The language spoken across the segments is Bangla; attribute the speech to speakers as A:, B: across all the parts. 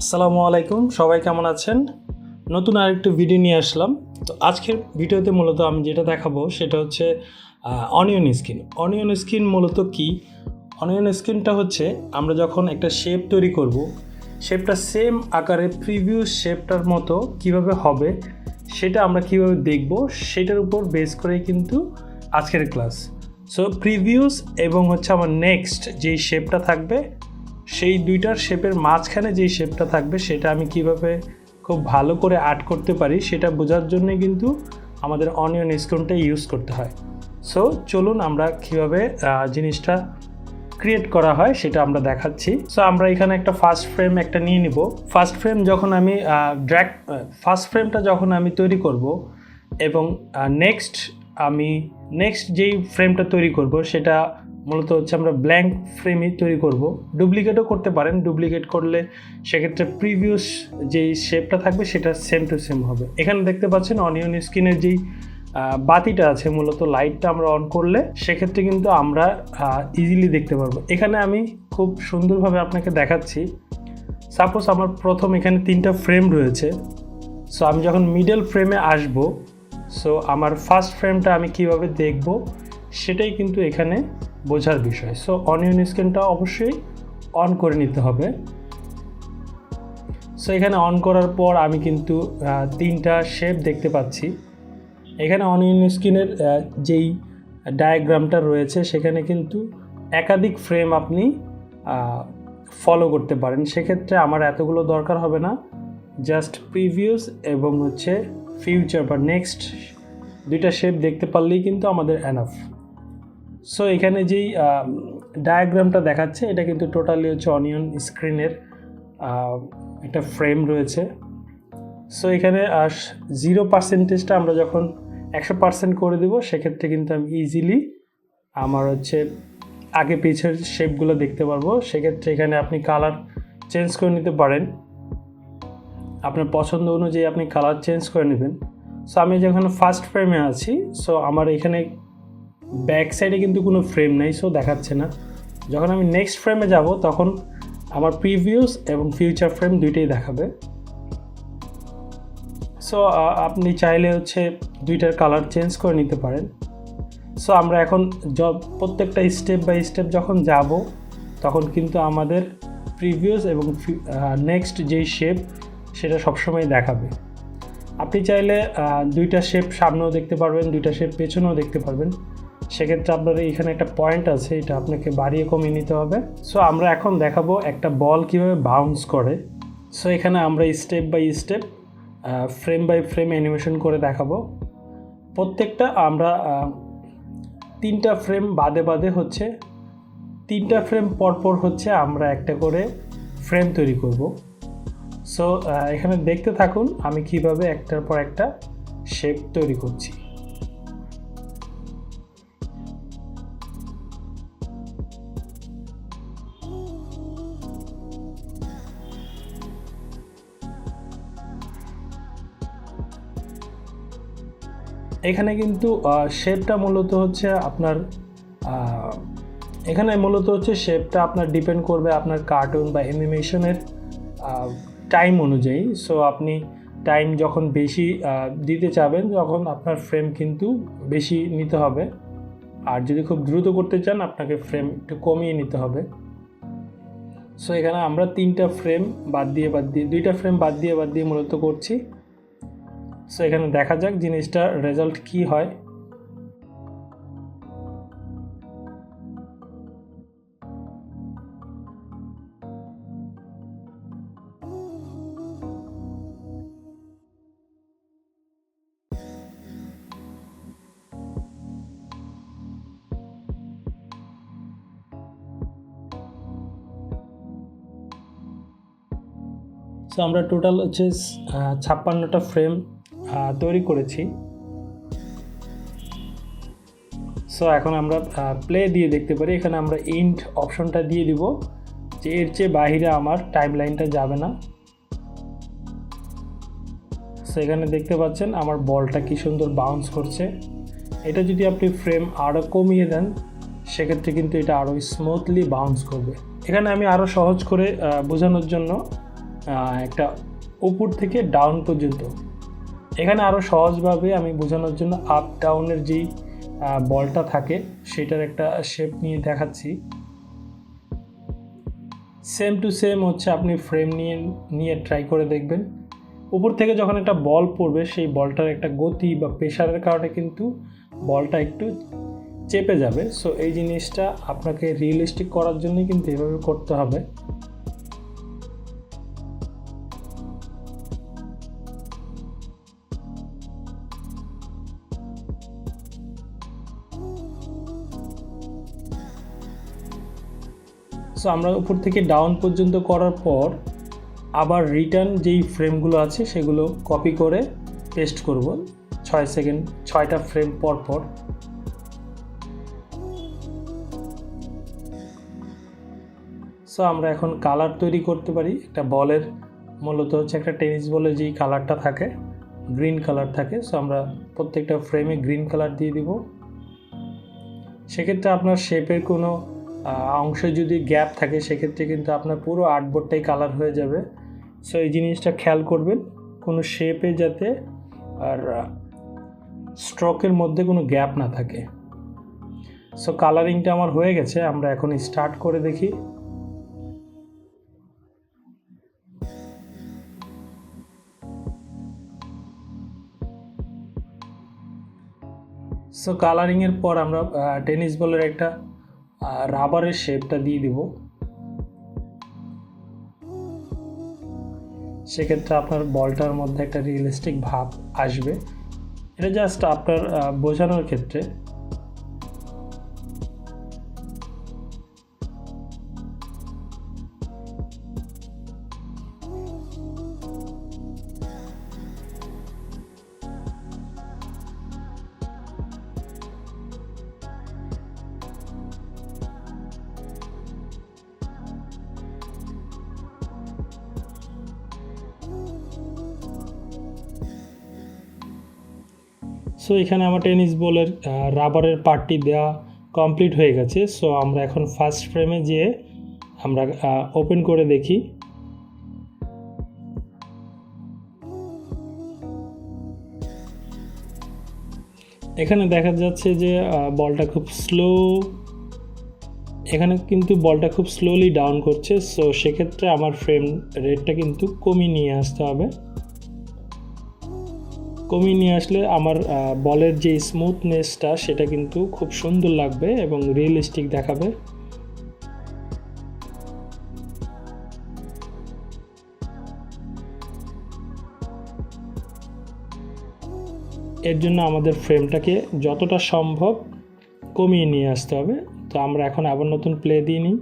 A: আসসালামু আলাইকুম, সবাই কেমন আছেন? নতুন আরেকটু ভিডিও নিয়ে আসলাম। তো আজকের ভিডিওতে মূলত আমি যেটা দেখাবো সেটা হচ্ছে অনিয়ন স্কিন অনিয়ন স্কিন মূলত কি? অনিয়ন স্কিনটা হচ্ছে, আমরা যখন একটা শেপ তৈরি করব শেপটা সেম আকারে প্রিভিয়াস শেপটার মতো কীভাবে হবে, সেটা আমরা কীভাবে দেখব, সেটার উপর বেস করেই কিন্তু আজকের ক্লাস সো প্রিভিউস এবং হচ্ছে আমার নেক্সট যেই শেপটা থাকবে সেই দুইটার শেপের মাঝখানে যেই শেপটা থাকবে, সেটা আমি কীভাবে খুব ভালো করে আর্ট করতে পারি, সেটা বোঝার জন্যে কিন্তু আমাদের অনিয়ন স্ক্রিনটা ইউজ করতে হয়। সো চলুন আমরা কীভাবে জিনিসটা ক্রিয়েট করা হয়, সেটা আমরা দেখাচ্ছি। সো আমরা এখানে একটা ফার্স্ট ফ্রেম একটা নিয়ে নিব। ফার্স্ট ফ্রেম যখন আমি ড্র্যাক ফার্স্ট ফ্রেমটা যখন আমি তৈরি করব এবং নেক্সট আমি নেক্সট যেই ফ্রেমটা তৈরি করব, সেটা মূলত হচ্ছে আমরা ব্ল্যাঙ্ক ফ্রেমই তৈরি করব। ডুপ্লিকেটও করতে পারেন। ডুপ্লিকেট করলে সেক্ষেত্রে প্রিভিয়াস যেই শেপটা থাকবে সেটা সেম টু সেম হবে। এখানে দেখতে পাচ্ছেন অনিয়ন স্কিনের যেই বাতিটা আছে, মূলত লাইটটা আমরা অন করলে সেক্ষেত্রে কিন্তু আমরা ইজিলি দেখতে পারব। এখানে আমি খুব সুন্দরভাবে আপনাকে দেখাচ্ছি। সাপোজ আমার প্রথম এখানে তিনটা ফ্রেম রয়েছে। সো আমি যখন মিডল ফ্রেমে আসব সো আমার ফার্স্ট ফ্রেমটা আমি কীভাবে দেখব, সেটাই কিন্তু এখানে বোঝার বিষয়। সো অনিয়ন স্ক্রিনটা অবশ্যই অন করে নিতে হবে। সো এখানে অন করার পর আমি কিন্তু তিনটা শেপ দেখতে পাচ্ছি। এখানে অনিয়ন স্ক্রিনের যেই ডায়াগ্রামটা রয়েছে, সেখানে কিন্তু একাধিক ফ্রেম আপনি ফলো করতে পারেন। সেক্ষেত্রে আমার এতগুলো দরকার হবে না। জাস্ট প্রিভিয়াস এবং হচ্ছে ফিউচার বা নেক্সট দুইটা শেপ দেখতে পারলেই কিন্তু আমাদের অ্যানাফ সো এখানে যেই ডায়াগ্রামটা দেখাচ্ছে, এটা কিন্তু টোটালি হচ্ছে অনিয়ন স্ক্রিনের একটা ফ্রেম রয়েছে। সো এখানে জিরো পার্সেন্টেজটা আমরা যখন একশো পার্সেন্ট করে দেবো, সেক্ষেত্রে কিন্তু আমি ইজিলি আমার হচ্ছে আগে পিছের শেপগুলো দেখতে পারব। সেক্ষেত্রে এখানে আপনি কালার চেঞ্জ করে নিতে পারেন। আপনার পছন্দ অনুযায়ী আপনি কালার চেঞ্জ করে নেবেন। সো আমি যখন ফার্স্ট ফ্রেমে আছি সো আমার এখানে ব্যাক সাইডে কিন্তু কোনো ফ্রেম নেই সো দেখাচ্ছে না। যখন আমি নেক্সট ফ্রেমে যাব, তখন আমার প্রিভিয়াস এবং ফিউচার ফ্রেম দুইটাই দেখাবে। সো আপনি চাইলে হচ্ছে দুইটার কালার চেঞ্জ করে নিতে পারেন। সো আমরা এখন জব প্রত্যেকটা স্টেপ বাই স্টেপ যখন যাব, তখন কিন্তু আমাদের প্রিভিয়াস এবং নেক্সট যেই শেপ সেটা সবসময় দেখাবে। আপনি চাইলে দুইটা শেপ সামনেও দেখতে পারবেন, দুইটা শেপ পেছনেও দেখতে পারবেন। সেক্ষেত্রে আপনার এখানে একটা পয়েন্ট আছে, এটা আপনাকে বাড়িয়ে কমিয়ে নিতে হবে। সো আমরা এখন দেখাবো একটা বল কীভাবে বাউন্স করে। সো এখানে আমরা step by step frame by frame animation করে দেখাবো। প্রত্যেকটা আমরা তিনটা ফ্রেম বাদে বাদে হচ্ছে, তিনটা ফ্রেম পরপর হচ্ছে আমরা একটা করে ফ্রেম তৈরি করব। সো এখানে দেখতে থাকুন আমি কীভাবে একটার পর একটা শেপ তৈরি করছি। এখানে কিন্তু শেপটা মূলত হচ্ছে আপনার এখানে মূলত হচ্ছে শেপটা আপনার ডিপেন্ড করবে আপনার কার্টুন বা অ্যানিমেশনের টাইম অনুযায়ী। সো আপনি টাইম যখন বেশি দিতে চাবেন যখন আপনার ফ্রেম কিন্তু বেশি নিতে হবে। আর যদি খুব দ্রুত করতে চান, আপনাকে ফ্রেম একটু কমিয়ে নিতে হবে। সো এখানে আমরা তিনটা ফ্রেম বাদ দিয়ে বাদ দিয়ে, দুইটা ফ্রেম বাদ দিয়ে বাদ দিয়ে মূলত করছি। সো এখানে দেখা যাক জিনিসটা রেজাল্ট কি হয়। সো আমরা টোটাল হচ্ছে ছাপ্পান্নটা ফ্রেম তৈরি করেছি। সো এখন আমরা প্লে দিয়ে দেখতে পারি। এখানে আমরা ইন্ট অপশনটা দিয়ে দিব, যে এর চেয়ে বাইরে আমার টাইম লাইনটা যাবে না। সো এখানে দেখতে পাচ্ছেন আমার বলটা কি সুন্দর বাউন্স করছে। এটা যদি আপনি ফ্রেম আরও কমিয়ে দেন, সেক্ষেত্রে কিন্তু এটা আরও স্মুথলি বাউন্স করবে। এখানে আমি আরও সহজ করে বোঝানোর জন্য একটা উপর থেকে ডাউন পর্যন্ত এখানে আরও সহজভাবে আমি বোঝানোর জন্য আপ ডাউনের যেই বলটা থাকে, সেটার একটা শেপ নিয়ে দেখাচ্ছি। সেম টু সেম হচ্ছে আপনি ফ্রেম নিয়ে নিয়ে ট্রাই করে দেখবেন। উপর থেকে যখন একটা বল পড়বে, সেই বলটার একটা গতি বা প্রেশারের কারণে কিন্তু বলটা একটু চেপে যাবে। সো এই জিনিসটা আপনাকে রিয়েলিস্টিক করার জন্যই কিন্তু এভাবে করতে হবে। সো আমরা উপর থেকে ডাউন পর্যন্ত করার পর আবার রিটার্ন যেই ফ্রেমগুলো আছে, সেগুলো কপি করে পেস্ট করব। ছয় সেকেন্ড ছয়টা ফ্রেম পর পর। সো আমরা এখন কালার তৈরি করতে পারি। একটা বলের, মূলত হচ্ছে একটা টেনিস বলে যেই কালারটা থাকে গ্রিন কালার থাকে। সো আমরা প্রত্যেকটা ফ্রেমে গ্রিন কালার দিয়ে দিব। সেক্ষেত্রে আপনার শেপের কোনো অংশে যদি গ্যাপ থাকে, সেক্ষেত্রে কিন্তু আপনার পুরো আর্টবোর্ডটাই কালার হয়ে যাবে। সো এই জিনিসটা খেয়াল করবেন, কোনো শেপে যাতে আর স্ট্রোকের মধ্যে কোনো গ্যাপ না থাকে। সো কালারিংটা আমার হয়ে গেছে, আমরা এখন স্টার্ট করে দেখি। সো কালারিংয়ের পর আমরা টেনিস বলের একটা রাবারের শেপটা দিয়ে দিব। সেক্ষেত্রে আপনার বলটার মধ্যে একটা রিয়েলিস্টিক ভাব আসবে। এটা জাস্ট আপনার বোঝানোর ক্ষেত্রে সো এখানে আমার টেনিস বলের রাবারের পার্টটি দেওয়া কমপ্লিট হয়ে গেছে। সো আমরা এখন ফার্স্ট ফ্রেমে যেয়ে আমরা ওপেন করে দেখি। এখানে দেখা যাচ্ছে যে বলটা খুব স্লো এখানে কিন্তু বলটা খুব স্লোলি ডাউন করছে। সো সেক্ষেত্রে আমার ফ্রেম রেটটা কিন্তু কমিয়ে নিয়ে আসতে হবে। কমিয়ে নিয়ে আসলে আমার বলের যে স্মুথনেসটা সেটা কিন্তু খুব সুন্দর লাগবে এবং রিয়েলিস্টিক দেখাবে। এর জন্য আমাদের ফ্রেমটাকে যতটা সম্ভব কমিয়ে নিয়ে আসতে হবে। তো আমরা এখন আবার নতুন প্লে দিয়ে নিই।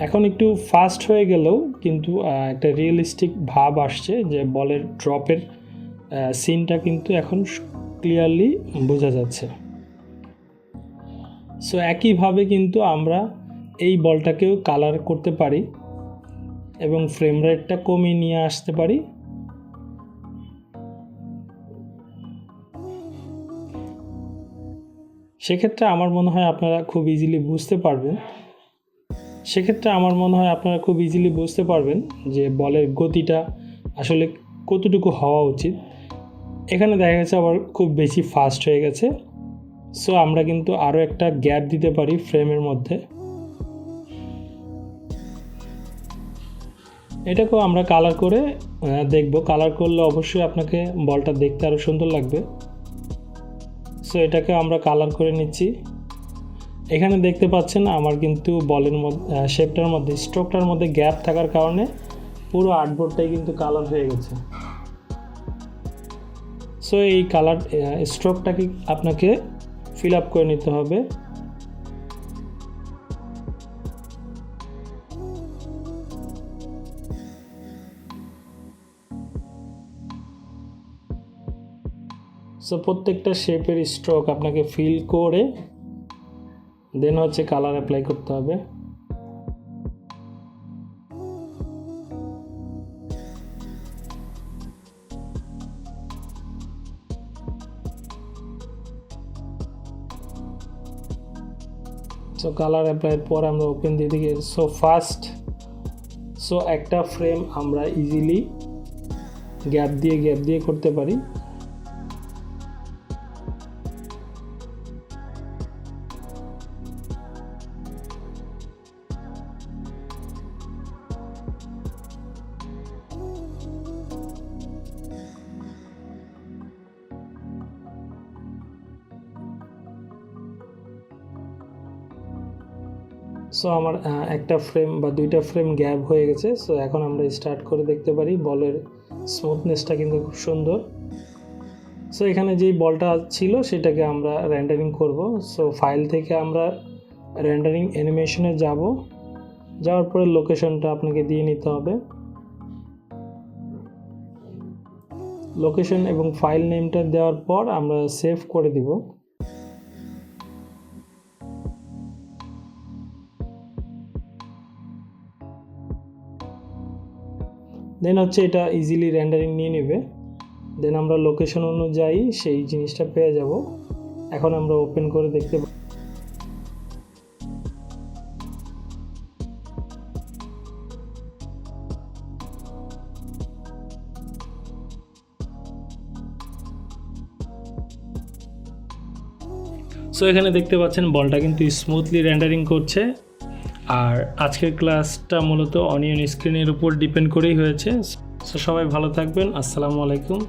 A: এখন একটু ফাস্ট হয়ে গেলেও কিন্তু একটা রিয়েলিস্টিক ভাব আসছে যে বলের ড্রপের সিনটা কিন্তু এখন ক্লিয়ারলি বোঝা যাচ্ছে। সো একইভাবে কিন্তু আমরা এই বলটাকেও কালার করতে পারি এবং ফ্রেম রেটটা কমিয়ে নিয়ে আসতে পারি। সেক্ষেত্রে আমার মনে হয় আপনারা খুব ইজিলি বুঝতে পারবেন সেক্ষেত্রে আমার মনে হয় আপনারা খুব ইজিলি বুঝতে পারবেন যে বলের গতিটা আসলে কতটুকু হওয়া উচিত। এখানে দেখা গেছে আবার খুব বেশি ফাস্ট হয়ে গেছে। সো আমরা কিন্তু আরও একটা গ্যাপ দিতে পারি ফ্রেমের মধ্যে। এটাকেও আমরা কালার করে দেখব। কালার করলে অবশ্যই আপনাকে বলটা দেখতে আরও সুন্দর লাগবে। সো এটাকে আমরা কালার করে নিচ্ছি। এখানে দেখতে পাচ্ছেন আমার কিন্তু বলের মধ্যে শেপটার মধ্যে স্ট্রোকটার মধ্যে গ্যাপ থাকার কারণে পুরো আর্টবোর্ডটাই কিন্তু কালার হয়ে গেছে। সো এই কালার স্ট্রোকটাকে আপনাকে ফিল আপ করে নিতে হবে? সো প্রত্যেকটা শেপের স্ট্রোক আপনাকে ফিল করে দেন হচ্ছে কালার অ্যাপ্লাই করতে হবে। সো কালার অ্যাপ্লাইয়ের পর আমরা ওপেন দিয়ে দিকে সো ফার্স্ট সো একটা ফ্রেম আমরা ইজিলি গ্যাপ দিয়ে গ্যাপ দিয়ে করতে পারি। সো আমার একটা ফ্রেম বা দুইটা ফ্রেম গ্যাপ হয়ে গেছে। সো এখন আমরা স্টার্ট করে দেখতে পারি বলের স্মুথনেসটা কিন্তু খুব সুন্দর। সো এখানে যেই বলটা ছিল, সেটাকে আমরা র্যান্ডারিং করব। সো ফাইল থেকে আমরা র্যান্ডারিং অ্যানিমেশনে যাব। যাওয়ার পরে লোকেশনটা আপনাকে দিয়ে নিতে হবে। লোকেশন এবং ফাইল নেমটা দেওয়ার পর আমরা সেভ করে দিব। দেন হচ্ছে এটা ইজিলি র্যান্ডারিং নিয়ে নেবে। দেন আমরা লোকেশন অনুযায়ী সেই জিনিসটা পেয়ে যাব। এখন আমরা ওপেন করে দেখতে সো এখানে দেখতে পাচ্ছেন বলটা কিন্তু স্মুথলি র্যান্ডারিং করছে। আর আজকের ক্লাসটা মূলত অনিয়ন স্ক্রিনের উপর ডিপেন্ড করেই হয়েছে। সো সবাই ভালো থাকবেন। আসসালামু আলাইকুম।